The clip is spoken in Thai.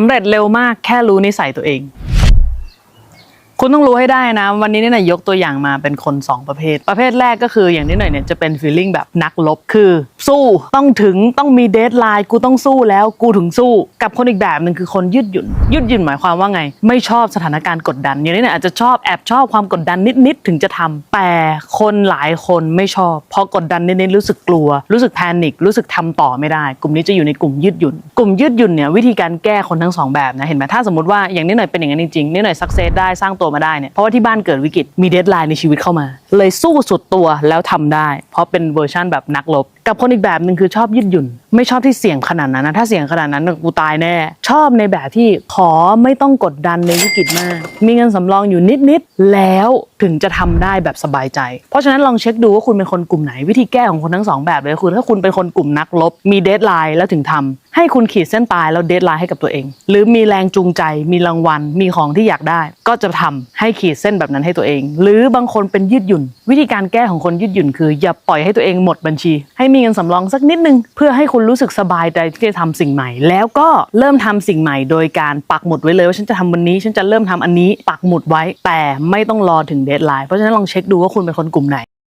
ำเร็จเร็วมากแค่รู้นิสัยตัวเอง คุณต้องรู้ให้ได้นะ วันนี้เนี่ยนะยยกตัวอย่างมาเป็นคน 2 ประเภท ประเภทแรกก็คืออย่างนี้หน่อยเนี่ยจะเป็นฟีลลิ่งแบบนักลบคือ สู้ต้องถึงต้องมีเดทไลน์กูต้องสู้แล้วกูถึงสู้ กับคนอีกแบบหนึ่งคือคนยืดหยุ่น ยืดหยุ่นหมายความว่าไง ไม่ชอบสถานการณ์กดดัน อย่างนี้เนี่ยอาจจะชอบแอบชอบความกดดันนิดๆถึงจะทำแต่คนหลายคนไม่ชอบพราะกดดันนิดๆรู้สึกกลัว รู้สึกแพนิครู้สึกทำต่อไม่ได้ กลุ่มนี้จะอยู่ในกลุ่มยืดหยุ่น กลุ่มยืดหยุ่นเนี่ยวิธีการแก้คนทั้งสองแบบนะเห็นไหมถ้าสมมติว่าอย่างนี้หน่อยเป็นอย่างนั้นจริงๆนี่หน่อยสักเซสได้สร้างตัวมาได้เนี่ยเพราะว่าที่บ้านเกิดวิกฤตมีเดทไลน์ในชีวิตเข้ามา เลยสู้สุดตัวแล้วทำได้ เพราะเป็นเวอร์ชั่นแบบนักลบ กับคนอีกแบบหนึ่งคือชอบยืดหยุ่น ไม่ชอบที่เสี่ยงขนาดนั้นนะถ้าเสี่ยงขนาดนั้นน่ะกูตายแน่ ชอบในแบบที่ขอไม่ต้องกดดันในวิกฤตมาก มีเงินสำรองอยู่นิดๆแล้วถึงจะทำได้แบบสบายใจ เพราะฉะนั้นลองเช็คดูว่าคุณเป็นคนกลุ่มไหนวิธีแก้ของคนทั้งสองแบบเลยคือถ้าคุณเป็นคนกลุ่มนักลบ มีเดทไลน์แล้วถึงทำให้คุณขีดเส้นตายแล้วเดทไลน์ให้กับตัวเอง หรือมีแรงจูงใจ มีรางวัลมีของที่อยากได้ ก็จะทำให้ขีดเส้นแบบนั้นให้ตัวเอง หรือบางคนเป็นยืดหยุ่น วิธีการแก้ของคนยืดหยุ่นคืออย่าปล่อยให้ตัวเองหมดบัญชี ให้มีเงินสำรองสักนิดนึงเพื่อให้คุณรู้สึกสบายใจที่จะทำสิ่งใหม่ แล้วก็เริ่มทำสิ่งใหม่ โดยการปักหมุดไว้เลยว่าฉันจะทำวันนี้ ฉันจะเริ่มทำอันนี้ปักหมุดไว้แต่ไม่ต้องรอถึงเดทไลน์เพราะฉะนั้นลองเช็คดูว่าคุณเป็นคนกลุ่มไหน